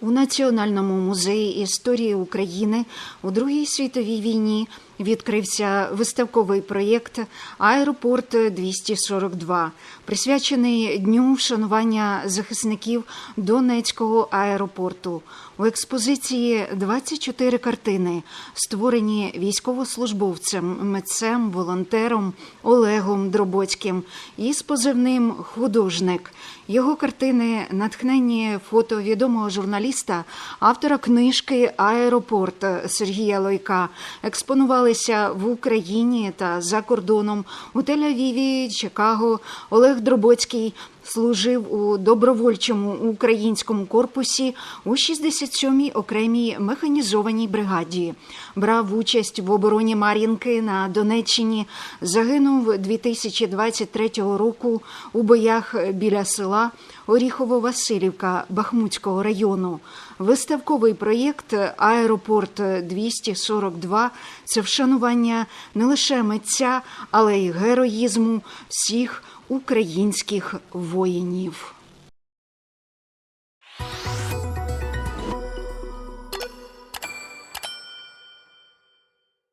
У Національному музеї історії України у Другій світовій війні відкрився виставковий проєкт Аеропорт 242, присвячений дню вшанування захисників Донецького аеропорту. У експозиції 24 картини, створені військовослужбовцем, митцем, волонтером Олегом Дробоцьким із позивним художник. Його картини натхнені фото відомого журналіста, автора книжки Аеропорт Сергія Лойка експонувалися в Україні та за кордоном у Тель-Авіві, Чикаго. Олег Дробоцький служив у добровольчому українському корпусі у 67-й окремій механізованій бригаді. Брав участь в обороні Мар'їнки на Донеччині. Загинув 2023 року у боях біля села Оріхово-Василівка Бахмутського району. Виставковий проєкт Аеропорт 242 це вшанування не лише митця, але й героїзму всіх українських воїнів.